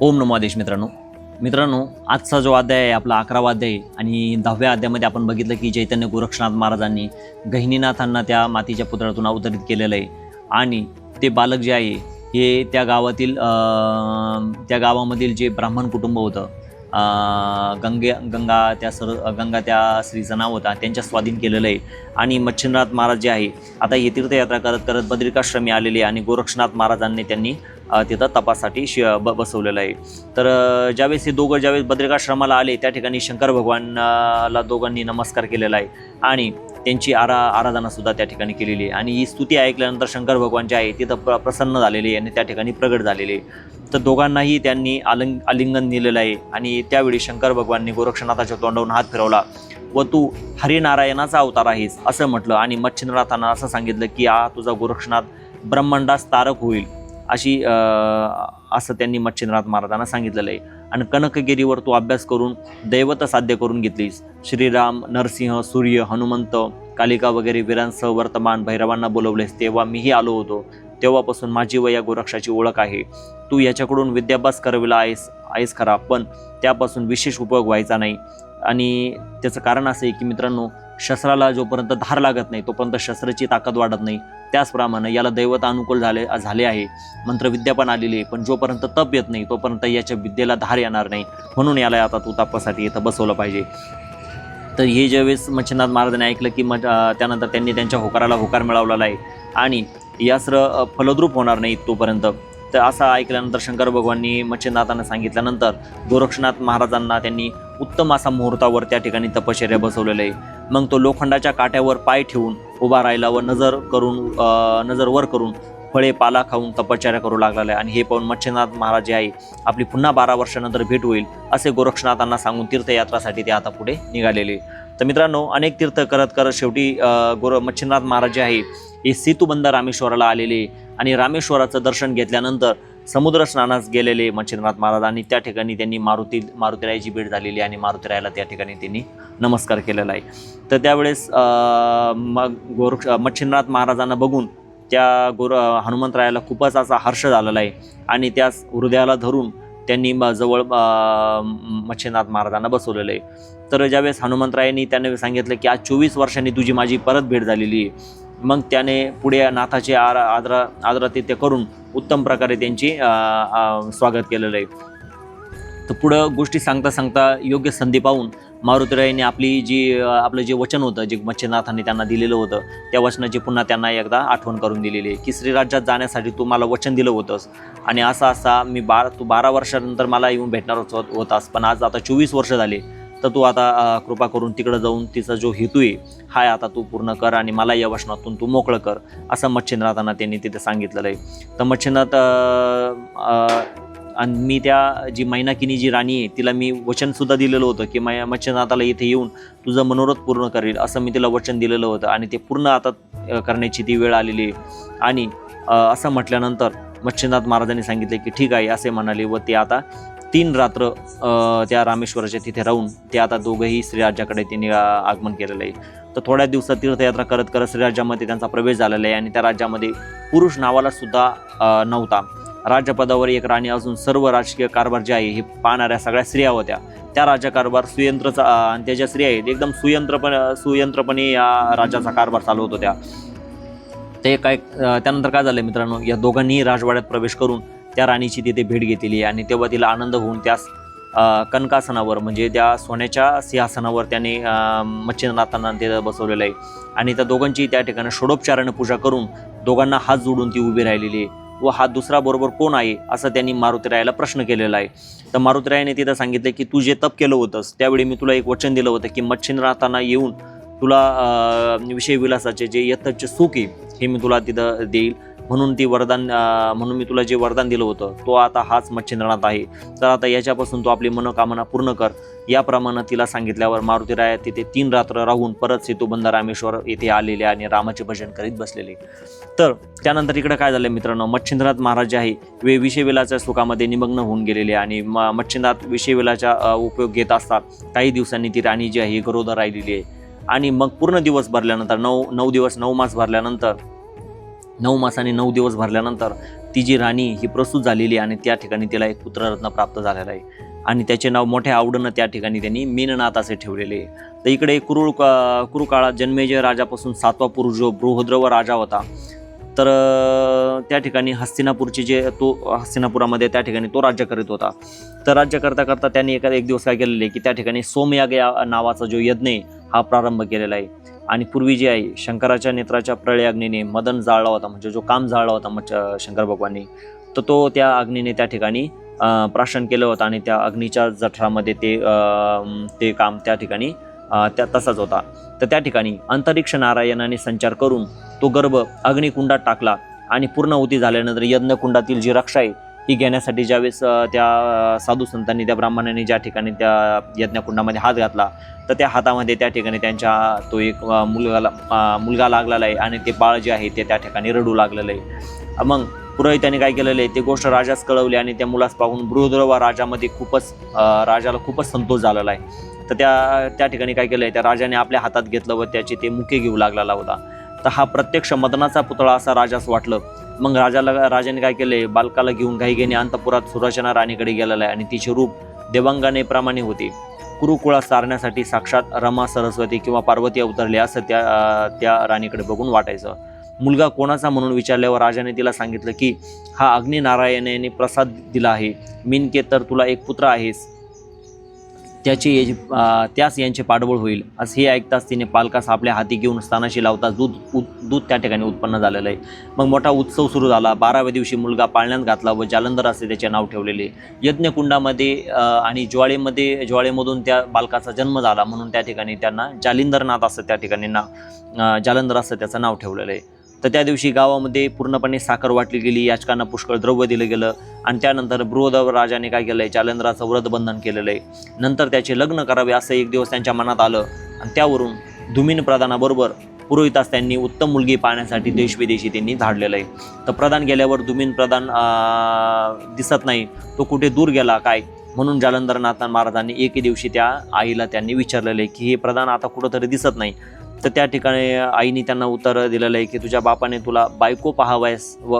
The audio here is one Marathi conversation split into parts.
ओम नमो आदेश मित्रांनो. मित्रांनो आजचा जो अध्याय आहे आपला अकरावा अध्याय आहे आणि दहाव्या अध्यायामध्ये आपण बघितलं की चैतन्य गोरक्षनाथ महाराजांनी गहिनीनाथांना त्या मातीच्या पुतळ्यातून अवतरित केलेलं आहे. आणि ते बालक जे आहे हे त्या गावातील त्या गावामधील जे ब्राह्मण कुटुंब होतं गंगे गंगा त्या सर गंगा त्या स्त्रीचं नाव होता त्यांच्या स्वाधीन केलेलं आहे. आणि मच्छिंद्रनाथ महाराज जे आहे आता हे तीर्थयात्रा करत करत बद्रिकाश्रमी आलेले आणि गोरक्षनाथ महाराजांनी त्यांनी तिथं तपासासाठी शि ब बसवलेलं आहे. तर ज्यावेळेस हे दोघं ज्यावेळेस बद्रिकाश्रमाला आले त्या ठिकाणी शंकर भगवानला दोघांनी नमस्कार केलेला आहे. आणि त्यांची आरा आराधनासुद्धा त्या ठिकाणी केलेली आहे. आणि ही स्तुती ऐकल्यानंतर शंकर भगवान जे आहे तिथं प्र प्रसन्न झालेले आहे आणि त्या ठिकाणी प्रगट झालेले. आहे तर दोघांनाही त्यांनी आलिंग आलिंगन दिलेलं आहे. आणि त्यावेळी शंकर भगवाननी गोरक्षनाथाच्या तोंडावरून हात फिरवला व तू हरिनारायणाचा अवतार आहेस असं म्हटलं. आणि मच्छिंद्रनाथांना असं सांगितलं की आ तुझा गोरक्षनाथ ब्रह्मांडास तारक होईल. अशी असं त्यांनी मच्छिंद्रनाथ महाराजांना सांगितलेलं आहे. आणि कनकगिरीवर तू अभ्यास करून दैवत साध्य करून घेतलीस. श्रीराम नरसिंह सूर्य हनुमंत कालिका वगैरे वीरांसह वर्तमान भैरवांना बोलवलेस तेव्हा मीही आलो होतो. तेव्हापासून माझी व या गोरक्षाची ओळख आहे. तू याच्याकडून विद्याभ्यास करविला आहेस आहेस खरा पण त्यापासून विशेष उपयोग व्हायचा नाही. आणि त्याचं कारण असं आहे की मित्रांनो शस्त्राला जोपर्यंत धार लागत नाही तोपर्यंत शस्त्राची ताकद वाढत नाही. त्याचप्रमाणे याला दैवत अनुकूल झाले झाले आहे. मंत्रविद्या पण आलेली आहे पण जोपर्यंत तप येत नाही तोपर्यंत याच्या विद्येला धार येणार नाही. म्हणून याला आता तू तापासाठी इथं बसवलं पाहिजे. तर हे ज्यावेळेस मच्छिनाथ महाराजांनी ऐकलं की मग त्यानंतर त्यांनी त्यांच्या होकाराला होकार मिळवलेला आहे आणि यास्त्र फलद्रूप होणार नाही तोपर्यंत. तर असं ऐकल्यानंतर शंकर भगवाननी मच्छिनाथांना सांगितल्यानंतर गोरक्षनाथ महाराजांना त्यांनी उत्तम असा मुहूर्तावर त्या ठिकाणी तपश्चर्या बसवलेलं आहे. मग तो लोखंडाच्या काट्यावर पाय ठेवून उभा राहिला व नजर करून नजर वर करून फळे पाला खाऊन तपश्चर्या करू लागलेला आहे. आणि हे पाहून मच्छिंद्रनाथ महाराज जे आहे आपली पुन्हा बारा वर्षानंतर भेट होईल असे गोरक्षनाथांना सांगून तीर्थयात्रासाठी ते आता पुढे निघालेले तर मित्रांनो अनेक तीर्थ करत करत शेवटी गोर मच्छिंद्रनाथ महाराज जे आहे हे सेतुबंद रामेश्वराला आलेले आणि रामेश्वराचं दर्शन घेतल्यानंतर समुद्र स्नानास गेलेले मच्छिंद्रनाथ महाराज आणि त्या ठिकाणी त्यांनी मारुती मारुतीरायाची भेट झालेली आणि मारुतीरायाला त्या ठिकाणी त्यांनी नमस्कार केलेला आहे. तर त्यावेळेस मग गोरक्ष मच्छिंद्रनाथ महाराजांना बघून त्या गोर हनुमंतरायाला खूपच असा हर्ष झालेला आहे आणि त्यास हृदयाला धरून त्यांनी जवळ मच्छिंद्रनाथ महाराजांना बसवलेलं आहे. तर ज्यावेळेस हनुमंतरायांनी त्यांना सांगितलं की आज चोवीस वर्षांनी तुझी माझी परत भेट झालेली आहे. मग त्याने पुढे नाथाचे आर आदरा आदरातिथ्य करून उत्तम प्रकारे त्यांची स्वागत केलेलं आहे. तर पुढं गोष्टी सांगता सांगता योग्य संधी पाहून मारुतीरायने आपली जी आपलं जे वचन होतं जे मच्छिंद्रनाथांनी त्यांना दिलेलं होतं त्या वचनाची पुन्हा त्यांना एकदा आठवण करून दिलेली आहे. की श्रीराज्यात जाण्यासाठी तू मला वचन दिलं होतंस आणि असा असा मी बारा तू बारा वर्षानंतर मला येऊन भेटणार होत होतास. पण आज आता चोवीस वर्ष झाले. तर तू आता कृपा करून तिकडं जाऊन तिचा जो हेतू आहे हा आता तू पूर्ण कर आणि मला या वचनातून तू मोकळं कर असं मच्छिंद्रनाथांना त्यांनी तिथे सांगितलेलं आहे. तर मच्छिंद्रनाथ आणि मी त्या जी मैनाकिनी जी राणी आहे तिला मी वचनसुद्धा दिलेलं होतं की माया मच्छिंद्रनाथाला इथे येऊन तुझं मनोरथ पूर्ण करेल असं मी तिला वचन दिलेलं होतं आणि ते पूर्ण आता करण्याची ती वेळ आलेली आहे. आणि असं म्हटल्यानंतर मच्छिंद्रनाथ महाराजांनी सांगितले की ठीक आहे असे म्हणाले व ते आता तीन रात्र त्या रामेश्वराच्या तिथे राहून ते आता दोघंही श्रीराजाकडे त्यांनी आगमन केलेलं आहे. तर थोड्या दिवसात तीर्थयात्रा करत करत श्रीराज्यामध्ये त्यांचा प्रवेश झालेला आहे आणि त्या राज्यामध्ये पुरुष नावाला सुद्धा नव्हता. राज्यपदावर एक राणी असून सर्व राजकीय कारभार जे आहे हे पाहणाऱ्या सगळ्या स्त्रिया होत्या. त्या राज्यकारभार सुयंत्रचा आणि त्या ज्या स्त्रिया आहेत एकदम सुयंत्रपणे सुयंत्रपणे या राज्याचा कारभार चालवत होत्या. ते काय त्यानंतर काय झालं मित्रांनो या दोघांनीही राजवाड्यात प्रवेश करून त्या राणीची तिथे भेट घेतली आहे. आणि तेव्हा तिला आनंद होऊन त्यास कनकासनावर म्हणजे त्या सोन्याच्या सिंहासनावर त्याने मच्छिंद्रनाथांना तिथं बसवलेलं आहे. आणि त्या दोघांची त्या ठिकाणी षोडोपचाराने पूजा करून दोघांना हात जोडून ती उभी राहिलेली आहे. व हा दुसरा बरोबर कोण आहे असं त्यांनी मारुतीरायाला प्रश्न केलेला आहे. तर मारुतीरायाने तिथं सांगितलं की तू जे तप केलं होतंस त्यावेळी मी तुला एक वचन दिलं होतं की मच्छिंद्रनाथांना येऊन तुला विषय विलासाचे जे यथाचे सुख आहे हे मी तुला तिथं देईल. म्हणून ती वरदान म्हणून मी तुला जे वरदान दिलं होतं तो आता हाच मच्छिंद्रनाथ आहे. तर आता याच्यापासून तू आपली मनोकामना पूर्ण कर. याप्रमाणे तिला सांगितल्यावर मारुतीराया तिथे तीन रात्र राहून परत सेतुबंध रामेश्वर येथे आलेले आणि रामाचे भजन करीत बसलेले. तर त्यानंतर इकडे काय झालं मित्रांनो मच्छिंद्रनाथ महाराज जे आहे वे विषयवेलाच्या सुखामध्ये निमग्न होऊन गेलेले आणि म मच्छिंद्रनाथ विषयवेलाचा उपयोग घेत असतात. काही दिवसांनी ती राणी जी आहे गरोदर राहिलेली आहे. आणि मग पूर्ण दिवस भरल्यानंतर नऊ नऊ दिवस नऊ मास भरल्यानंतर नऊ मास आणि नऊ दिवस भरल्यानंतर ती जी राणी ही प्रसूत झालेली आहे आणि त्या ठिकाणी तिला एक पुत्ररत्न प्राप्त झालेला आहे. आणि त्याचे नाव मोठ्या आवडीनं त्या ठिकाणी त्यांनी मीननाथ असे ठेवलेले आहे. तर इकडे कुरुळ कुरुकाळात जन्मेजय राजापासून सातवा पुरुष जो बृहद्रव राजा होता तर त्या ठिकाणी हस्तिनापूरचे जे तो हस्तिनापुरामध्ये त्या ठिकाणी तो राज्य करीत होता. तर राज्य करता करता त्यांनी एका एक दिवस काय केलेले की त्या ठिकाणी सोमयाग या नावाचा जो यज्ञ आहे हा प्रारंभ केलेला आहे. आणि पूर्वी जे आहे शंकराच्या नेत्राच्या प्रळय अग्नीने मदन जाळला होता म्हणजे जो काम जाळला होता मग शंकर भगवाननी तर तो त्या अग्नीने त्या ठिकाणी प्राशन केलं होतं आणि त्या अग्नीच्या जठरामध्ये ते ते काम त्या ठिकाणी त्या तसाच होता. तर त्या ठिकाणी अंतरिक्ष नारायणाने संचार करून तो गर्भ अग्निकुंडात टाकला आणि पूर्ण उती झाल्यानंतर यज्ञकुंडातील जी रक्षा आहे ही घेण्यासाठी ज्यावेळेस त्या साधू संतांनी त्या ब्राह्मणांनी ज्या ठिकाणी त्या यज्ञकुंडामध्ये हात घातला तर त्या हातामध्ये त्या ठिकाणी त्यांच्या तो एक मुलगाला मुलगा लागलेला आहे आणि ते बाळ जे आहे ते त्या ठिकाणी रडू लागलेलं आहे. मग पुरोहितांनी काय केलेलं आहे ते गोष्ट राजास कळवली आणि त्या मुलास पाहून बृहद्रवा राजामध्ये खूपच राजाला खूपच संतोष झालेला आहे. तर त्या त्या ठिकाणी काय केलं आहे त्या राजाने आपल्या हातात घेतलं व त्याचे ते मुके घेऊ लागलेला होता. तर हा प्रत्यक्ष मदनाचा पुतळा असा राजास वाटलं. मग राजाला राजाने काय केले? बालकाला घेऊन घाईघाईने अंतपुरात सुरचना राणीकडे गेलेला आहे आणि तिचे रूप देवांगानेप्रमाणे होते. कुरुकुळा सारण्यासाठी साक्षात रमा सरस्वती किंवा पार्वती अवतरले असं त्या त्या राणीकडे बघून वाटायचं. मुलगा कोणाचा म्हणून विचारल्यावर राजाने तिला सांगितलं की हा अग्निनारायणाने प्रसाद दिला आहे. मिनके तर तुला एक पुत्र आहेस. त्याची याची त्यास यांचे पाठबळ होईल. असं हे ऐकताच तिने पालकास आपल्या हाती घेऊन स्थानाशी लावता दूध दूध त्या ठिकाणी उत्पन्न झालेलं आहे. मग मोठा उत्सव सुरू झाला. बाराव्या दिवशी मुलगा पाळण्यात घातला व जालंधर असे त्याचे नाव ठेवलेले. यज्ञकुंडामध्ये आणि ज्वाळेमध्ये ज्वाळेमधून त्या बालकाचा जन्म झाला म्हणून त्या ठिकाणी त्यांना जालिंदरनाथ असं त्या ठिकाणी नाव जालंधर असं त्याचं नाव ठेवलेलं आहे. तर त्या दिवशी गावामध्ये पूर्णपणे साखर वाटली गेली याचकांना पुष्कळ द्रव्य दिलं गेलं आणि त्यानंतर बृहदव राजाने काय केलं आहे जालंधराचं व्रतबंधन केलेलं आहे नंतर त्याचे लग्न करावे असं एक दिवस त्यांच्या मनात आलं आणि त्यावरून धुमीन प्रधानाबरोबर पुरोहितास त्यांनी उत्तम मुलगी पाहण्यासाठी देशविदेशी त्यांनी धाडलेलं आहे. तर प्रधान गेल्यावर धुमीन प्रधान दिसत नाही तो कुठे दूर गेला काय? म्हणून जालंधरनाथ महाराजांनी एके दिवशी त्या आईला त्यांनी विचारलेलं आहे की हे प्रधान आता कुठंतरी दिसत नाही. तर त्या ठिकाणी आईने त्यांना उत्तर दिलेलं आहे की तुझ्या बापाने तुला बायको पहावयास व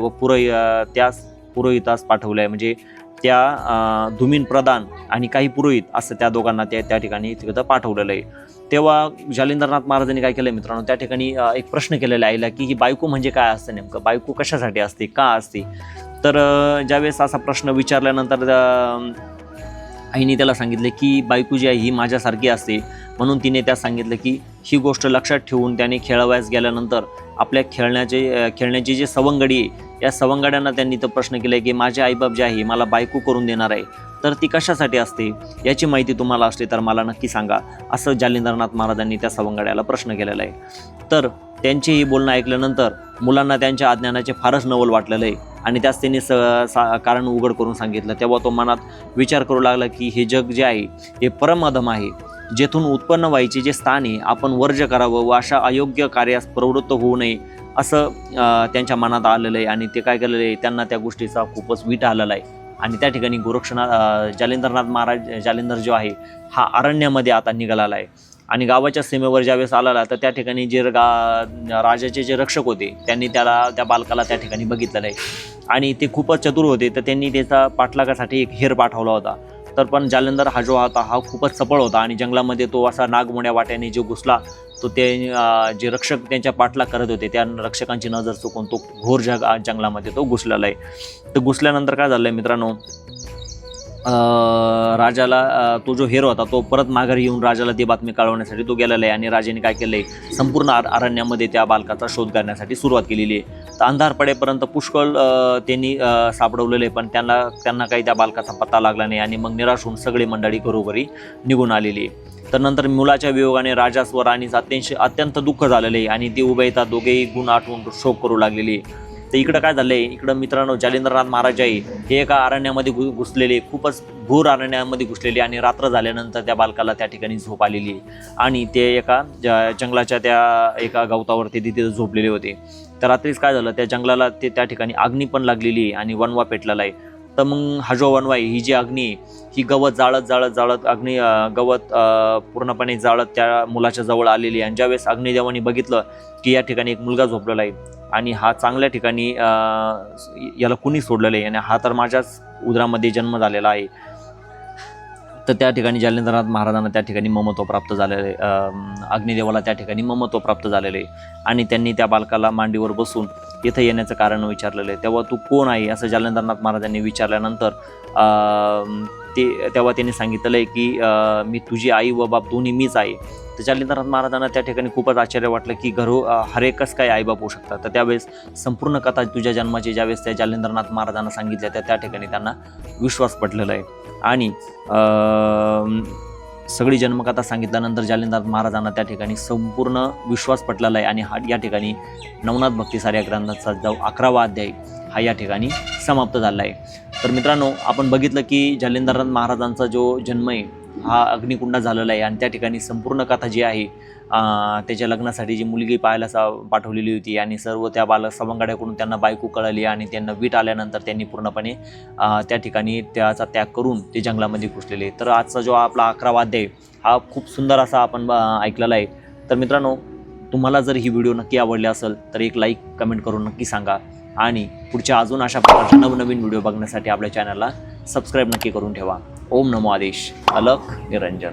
व पुरोहि त्यास पुरोहितास पाठवलं आहे. म्हणजे त्या धुमीन प्रधान आणि काही पुरोहित असं त्या दोघांना त्या त्या ठिकाणी तिथं पाठवलेलं आहे. तेव्हा जालिंदरनाथ महाराजांनी काय केलं मित्रांनो त्या ठिकाणी एक प्रश्न केलेला आईला की ही बायको म्हणजे काय असतं नेमकं? बायको कशासाठी असते? का असते? तर ज्यावेळेस असा प्रश्न विचारल्यानंतर आईने त्याला सांगितले की बायको जी आहे ही माझ्यासारखी असते. म्हणून तिने त्या सांगितलं की ही गोष्ट लक्षात ठेवून त्याने खेळावयास गेल्यानंतर आपल्या खेळण्याचे खेळण्याची जी सवंगडी आहे या सवंगड्यांना त्यांनी तर प्रश्न केला की माझे आईबाप जे आहे मला बायको करून देणार आहे तर ती कशासाठी असते? याची माहिती तुम्हाला असली तर मला नक्की सांगा असं जालिंदरनाथ महाराजांनी त्या सवंगड्याला प्रश्न केलेला आहे. तर त्यांचे ही बोलणं ऐकल्यानंतर मुलांना त्यांच्या अज्ञानाचे फारच नवल वाटलेलं आहे आणि त्यास त्यांनी स सा कारण उघड करून सांगितलं. तेव्हा तो मनात विचार करू लागला की हे जग जे आहे हे परमधम आहे. जेथून उत्पन्न व्हायचे जे स्थान आहे आपण वर्ज करावं व अशा अयोग्य कार्यास प्रवृत्त होऊ नये असं त्यांच्या मनात आलेलं आहे. आणि ते काय केलेलं आहे? त्यांना त्या गोष्टीचा खूपच वीट आलेला आहे. आणि त्या ठिकाणी गोरक्षनाथ जालेंद्रनाथ जालिंदरनाथ महाराज जालिंदर जो आहे हा अरण्यामध्ये आता निघालेला आहे. आणि गावाच्या सीमेवर ज्यावेळेस आलेला तर त्या ठिकाणी जे गा राजाचे जे रक्षक होते त्यांनी त्याला त्या बालकाला त्या ठिकाणी बघितलेलं आहे. आणि ते खूपच चतुर होते तर त्यांनी त्याचा पाठलागासाठी एक हेर पाठवला होता. तर पण जालंधर हा जो होता हा खूपच सफळ होता आणि जंगलामध्ये तो असा नागमोड्या वाट्याने जो घुसला तो ते जे रक्षक त्यांच्या पाठला करत होते त्या रक्षकांची नजर चुकून तो घोर जग जंगलामध्ये तो घुसलेला आहे. तर घुसल्यानंतर काय झालं आहे मित्रांनो राजाला तो जो हेरो होता तो परत माघारी येऊन राजाला ती बातमी कळवण्यासाठी तो गेलेला आहे. आणि राजाने काय केलं आहे संपूर्ण अर अरण्यामध्ये त्या बालकाचा शोध करण्यासाठी सुरुवात केलेली आहे. तर अंधार पडेपर्यंत पुष्कळ त्यांनी सापडवलेलं आहे. पण त्यांना त्यांना काही त्या बालकाचा पत्ता लागला नाही आणि मग निराश होऊन सगळी मंडळी घरोघरी निघून आलेली आहे. तर नंतर मुलाच्या वियोगाने राजास व राणीस अत्यंत अत्यंत दुःख झालेलं आहे. आणि ती उभयता दोघेही गुण आठवून शोक करू लागलेली आहे. तर इकडं काय झालंय? इकडं मित्रांनो जालिंद्रनाथ महाराज आहे हे एका अरण्यामध्ये घु घुसलेले खूपच घोर अरण्यामध्ये घुसलेले आणि रात्र झाल्यानंतर त्या बालकाला त्या ठिकाणी झोप आलेली आहे आणि ते एका ज- जंगलाच्या त्या एका गवतावरती तिथे झोपलेले होते. तर रात्रीच काय झालं? त्या जंगलाला ते त्या ठिकाणी अग्नी पण लागलेली आहे आणि वनवा पेटलेला आहे. तर मग हा जो वनवाई ही जी अग्नी आहे ही गवत जाळत जाळत जाळत अग्नी गवत पूर्णपणे जाळत त्या मुलाच्या जवळ आलेली आणि ज्यावेळेस अग्निदेवाने बघितलं की या ठिकाणी एक मुलगा झोपलेला आहे आणि हा चांगल्या ठिकाणी याला कुणी सोडलेलं आहे आणि हा तर माझ्याच उदरामध्ये जन्म झालेला आहे. तर त्या ठिकाणी जालेंद्रनाथ महाराजांना त्या ठिकाणी ममत्व प्राप्त झालेलं आहे अग्निदेवाला त्या ठिकाणी ममत्व प्राप्त झालेलं. आहे आणि त्यांनी त्या बालकाला मांडीवर बसून इथं येण्याचं कारण विचारलेलं आहे. तेव्हा तू कोण आहे? असं जालेंद्रनाथ महाराजांनी विचारल्यानंतर ते तेव्हा त्यांनी सांगितलं आहे की मी तुझी आई व बाप दोन्ही मीच आहे. तर जालिंद्रनाथ महाराजांना त्या ठिकाणी खूपच आश्चर्य वाटलं की घरो हरेकच काय आईबाप होऊ शकतात. तर त्यावेळेस संपूर्ण कथा तुझ्या जन्माची ज्यावेळेस त्या जालिंद्रनाथ महाराजांना सांगितल्या त्या त्या ठिकाणी त्यांना विश्वास पटलेला आहे. आणि सगळी जन्मकथा सांगितल्यानंतर जालिंद्रनाथ महाराजांना त्या ठिकाणी संपूर्ण विश्वास पटलेला आहे. आणि हा या ठिकाणी नवनाथ भक्ती या ग्रंथाचा जो अकरावा अध्याय हा या ठिकाणी समाप्त झाला आहे तर मित्रांनो आपण बघितलं की जालिंद्रनाथ महाराजांचा जो जन्म आहे हा अग्निकुंडात झालेला आहे आणि त्या ठिकाणी संपूर्ण कथा जी आहे त्याच्या लग्नासाठी जी मुलगी पाहायला सा पाठवलेली होती आणि सर्व त्या बालक सवंगड्याकडून त्यांना बायको कळली आणि त्यांना वीट आल्यानंतर त्यांनी पूर्णपणे त्या ठिकाणी त्याचा त्याग करून ते जंगलामध्ये घुसलेले तर आजचा जो आपला अकरा वाद्य आहे हा खूप सुंदर असा आपण ऐकलेला आहे. तर मित्रांनो तुम्हाला जर ही व्हिडिओ नक्की आवडली असेल तर एक लाईक कमेंट करून नक्की सांगा. आणि पुढच्या अजून अशा प्रकारच्या नवनवीन व्हिडिओ बघण्यासाठी आपल्या चॅनलला सबस्क्राईब नक्की करून ठेवा. ओम नमो आदेश. अलख निरंजन.